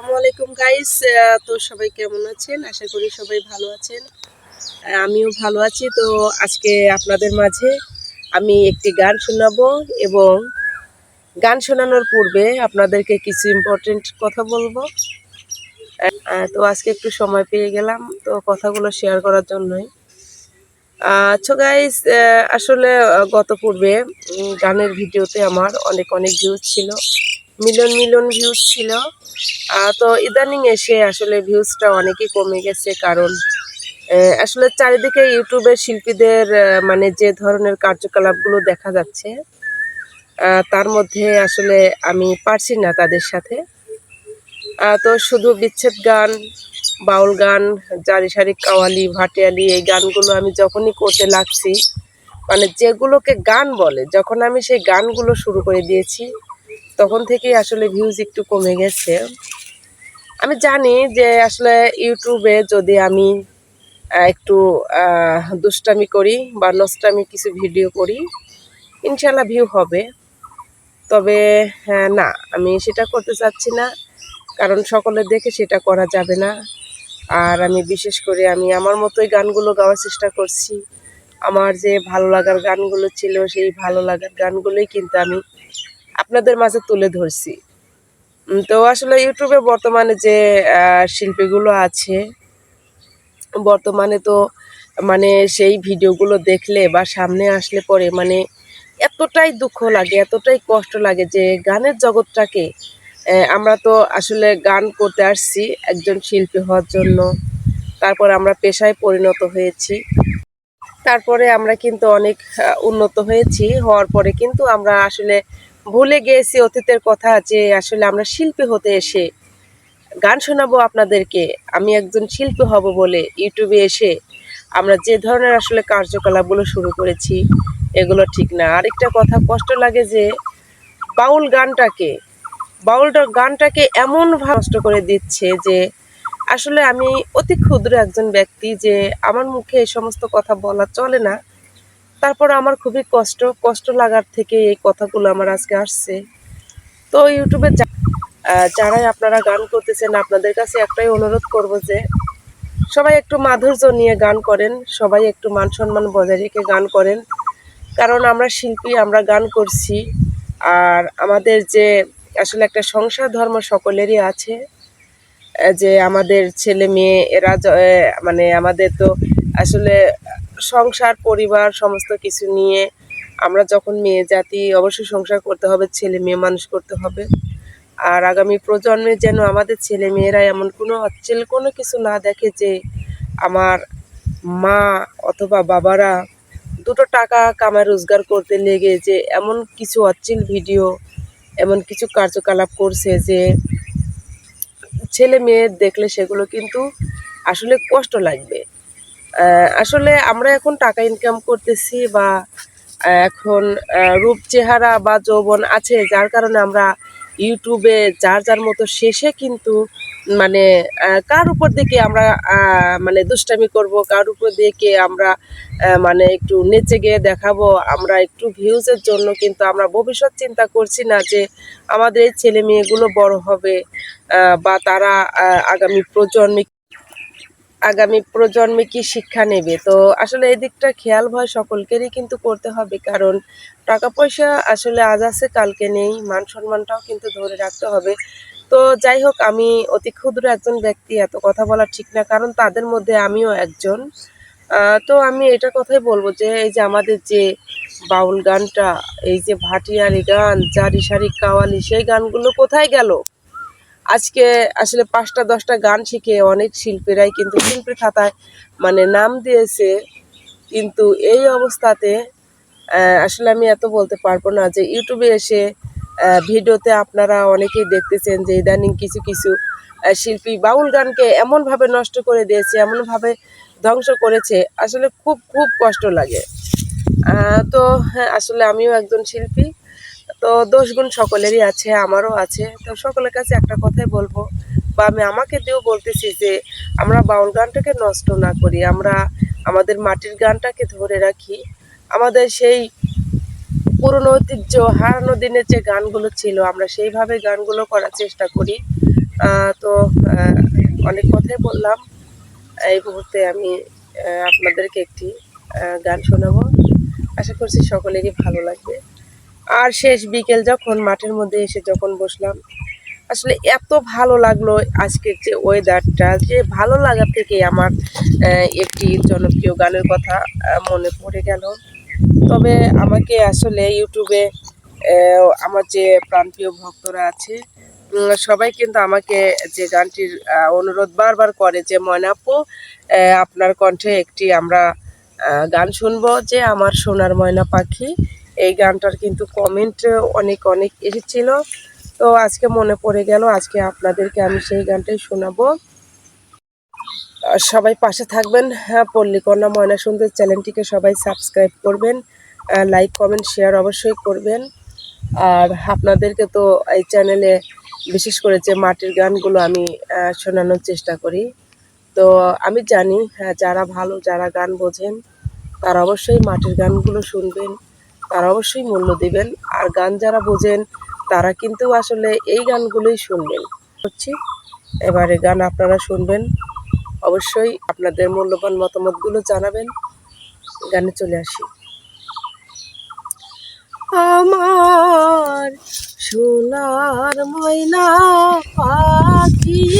আসসালামু আলাইকুম গাইস তো সবাই কেমন আছেন? আশা করি সবাই ভালো আছেন। আমিও ভালো আছি। তো আজকে আপনাদের মাঝে আমি একটি গান শোনাবো এবং গান শোনানোর পূর্বে আপনাদেরকে কিছু ইম্পর্টেন্ট কথা বলব। তো আজকে একটু সময় পেয়ে গেলাম, তো কথাগুলো শেয়ার করার জন্যই। আচ্ছা গাইস আসলে গত পূর্বে গানের ভিডিওতে আমার অনেক অনেক ভিউজ ছিল। মিলন মিলন ভিউজ ছিল। তো ইদানিং এসে আসলে ভিউজটা অনেকই কমে গেছে কারণ আসলে চারিদিকে ইউটিউবের শিল্পীদের মানে যে ধরনের কার্যকলাপগুলো দেখা যাচ্ছে তার মধ্যে আসলে আমি পারছি না তাদের সাথে। তো শুধু বিচ্ছেদ গান, বাউল গান, জারি সারি কাওয়ালি, ভাটিয়ালি, এই গানগুলো আমি যখনই করতে লাগছি মানে যেগুলোকে গান বলে, যখন আমি সেই গানগুলো শুরু করে দিয়েছি তখন থেকেই আসলে ভিউজ একটু কমে গেছে। আমি জানি যে আসলে ইউটিউবে যদি আমি একটু দুষ্টামি করি বা নষ্টামি কিছু ভিডিও করি ইনশাল্লাহ ভিউ হবে। তবে হ্যাঁ না, আমি সেটা করতে চাচ্ছি না। কারণ সকলে দেখে সেটা করা যাবে না। আর আমি বিশেষ করে আমি আমার মতোই গানগুলো গাওয়ার চেষ্টা করছি। আমার যে ভালো লাগার গানগুলো ছিল, সেই ভালো লাগার গানগুলোই কিন্তু আমি আপনাদের মাঝে তুলে ধরছি। তো আসলে ইউটিউবে বর্তমানে যে শিল্পীগুলো আছে, বর্তমানে তো মানে সেই ভিডিওগুলো দেখলে বা সামনে আসলে পরে মানে এতটাই দুঃখ লাগে, এতটাই কষ্ট লাগে যে গানের জগৎটাকে আমরা তো আসলে গান করতে আসছি একজন শিল্পী হওয়ার জন্য। তারপর আমরা পেশায় পরিণত হয়েছি। তারপরে আমরা কিন্তু অনেক উন্নত হয়েছি। হওয়ার পরে কিন্তু আমরা আসলে ভুলে গিয়েছি অতীতের কথা যে আসলে আমরা শিল্পী হতে এসে গান শোনাবো আপনাদেরকে, আমি একজন শিল্পী হব বলে ইউটিউবে এসে আমরা যে ধরনের আসলে কার্যকলাপগুলো শুরু করেছি, এগুলো ঠিক না। আরেকটা কথা, কষ্ট লাগে যে বাউল গানটাকে বাউলটা গানটাকে এমন নষ্ট করে দিচ্ছে যে আসলে আমি অতি ক্ষুদ্র একজন ব্যক্তি যে আমার মুখে এই সমস্ত কথা বলা চলে না। তারপর আমার খুবই কষ্ট কষ্ট লাগার থেকে এই কথাগুলো আমার আজকে আসছে। তো ইউটিউবে যারাই আপনারা গান করতেছেন, আপনাদের কাছে একটাই অনুরোধ করব যে, সবাই একটু মাধুর্য নিয়ে গান করেন, সবাই একটু মান সম্মান বজায় রেখে গান করেন। কারণ আমরা শিল্পী, আমরা গান করছি, আর আমাদের যে আসলে একটা সংসার ধর্ম সকলেরই আছে। যে আমাদের ছেলে মেয়ে, এরা মানে আমাদের তো আসলে সংসার, পরিবার, সমস্ত কিছু নিয়ে আমরা যখন মেয়ে জাতি, অবশ্যই সংসার করতে হবে, ছেলে মেয়ে মানুষ করতে হবে। আর আগামী প্রজন্মে যেন আমাদের ছেলে মেয়েরা এমন কোনো অচ্ছেল কোনো কিছু না দেখে যে আমার মা অথবা বাবারা দুটো টাকা কামায় রোজগার করতে লেগে যে এমন কিছু অশ্লীল ভিডিও, এমন কিছু কার্যকলাপ করছে যে ছেলে মেয়ে দেখলে সেগুলো কিন্তু আসলে কষ্ট লাগবে। আসলে আমরা এখন টাকা ইনকাম করতেছি বা এখন রূপ চেহারা বা যৌবন আছে, যার কারণে আমরা ইউটিউবে যার যার মতো শেষে কিন্তু মানে কার উপর দিকে আমরা মানে দুষ্টামি করব, কার উপর দিকে আমরা মানে একটু নেচে গিয়ে দেখাবো, আমরা একটু ভিউজের জন্য কিন্তু আমরা ভবিষ্যৎ চিন্তা করছি না যে আমাদের ছেলে মেয়েগুলো বড় হবে বা তারা আগামী প্রজন্মে আগামী প্রজন্মে কি শিক্ষা নেবে? তো আসলে এই দিকটা খেয়াল ভয় সকলকেরই কিন্তু করতে হবে, কারণ টাকা পয়সা আসলে আজ আছে, কালকে নেই মান সম্মানটাও কিন্তু ধরে রাখতে হবে। তো যাই হোক, আমি অতি ক্ষুদ্র একজন ব্যক্তি, এত কথা বলা ঠিক না, কারণ তাদের মধ্যে আমিও একজন। তো আমি এটা কথাই বলব যে, এই যে আমাদের যে বাউল গানটা, এই যে ভাটিয়ারি গান জারি সারি কাওয়ালি, সেই গানগুলো কোথায় গেল? আজকে আসলে পাঁচটা, দশটা গান শিখে অনেক শিল্পীরাই কিন্তু শিল্পী খাতায় মানে নাম দিয়েছে। কিন্তু এই অবস্থাতে আসলে আমি এত বলতে পারব না যে ইউটিউবে এসে ভিডিওতে আপনারা অনেকেই দেখতেছেন যে ইদানিং কিছু কিছু শিল্পী বাউল গানকে এমনভাবে নষ্ট করে দিয়েছে, এমনভাবে ধ্বংস করেছে। আসলে খুব খুব কষ্ট লাগে। তো হ্যাঁ আসলে আমিও একজন শিল্পী। তো দোষ গুণ সকলেরই আছে, আমারও আছে। তো সকলের কাছে একটা কথাই বলব, বা আমি আমাকে দিয়েও বলতেছি যে আমরা বাউল গানটাকে নষ্ট না করি, আমরা আমাদের মাটির গানটাকে ধরে রাখি। আমাদের সেই পুরনো ঐতিহ্য, হারানো দিনের যে গানগুলো ছিল, আমরা সেইভাবে গানগুলো করার চেষ্টা করি। তো অনেক কথাই বললাম। এই মুহূর্তে আমি আপনাদেরকে একটি গান শোনাবো। আশা করছি সকলেরই ভালো লাগবে। আর শেষ বিকেল যখন মাঠের মধ্যে এসে যখন বসলাম, আসলে এত ভালো লাগল আজকের যে ওয়েদারটা যে ভালো লাগা থেকে আমার একটি জনপ্রিয় গানের কথা মনে পড়ে গেল। তবে আমাকে আসলে ইউটিউবে আমার যে প্রাণপ্রিয় ভক্তরা আছে সবাই কিন্তু আমাকে যে গানটির অনুরোধ বারবার করে যে ময়নাপু আপনার কণ্ঠে একটি আমরা গান শুনব যে আমার সোনার ময়না পাখি। এই গানটার কিন্তু কমেন্ট অনেক অনেক এসেছিল। তো আজকে মনে পড়ে গেল, আজকে আপনাদেরকে আমি সেই গানটাই শোনাবো। সবাই পাশে থাকবেন। হ্যাঁ পল্লীকন্যা ময়না সুন্দর চ্যানেলটিকে সবাই সাবস্ক্রাইব করবেন। লাইক কমেন্ট শেয়ার অবশ্যই করবেন। আর আপনাদেরকে তো এই চ্যানেলে বিশেষ করে যে মাটির গানগুলো আমি শোনানোর চেষ্টা করি। তো আমি জানি হ্যাঁ যারা ভালো, যারা গান বোঝেন, তারা অবশ্যই মাটির গানগুলো শুনবেন। তারা অবশ্যই মূল্য দিবেন। আর গান যারা বোঝেন, তারা কিন্তু আসলে এই গানগুলোই শুনবেন। হচ্ছে, এবারে গান আপনারা শুনবেন। অবশ্যই আপনাদের মূল্যবান মতামতগুলো জানাবেন। গানে চলে আসি। আমার সোনার ময়না পাখি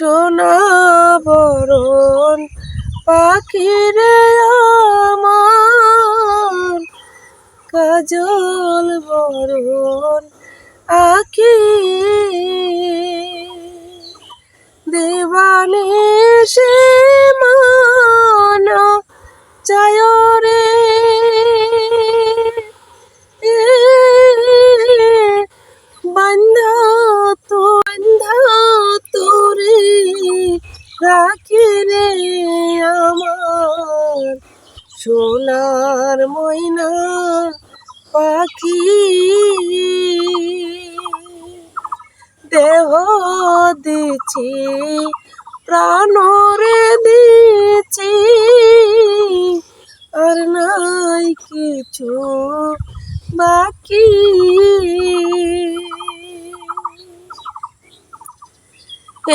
সোনা বরণ পাখি রে আমার কাজল বরণ আখি দেবানে সে মান চায় দেহ দিছি প্রাণরে দিছি আর নাই কিছু বাকি।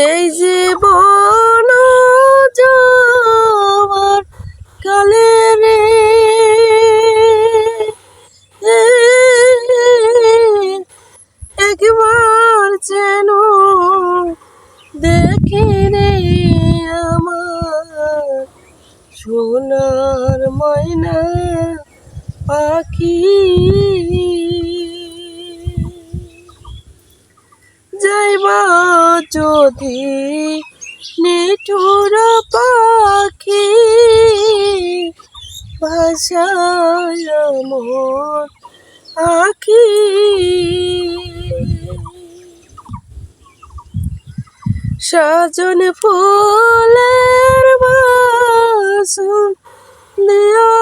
এই জীবন যাওয়ার কালে সোনার ময়না পাখি। যাইবা যদি নিঠুর পাখি ভাষায় মোর আখি। সজন ফুলের বাসন দিও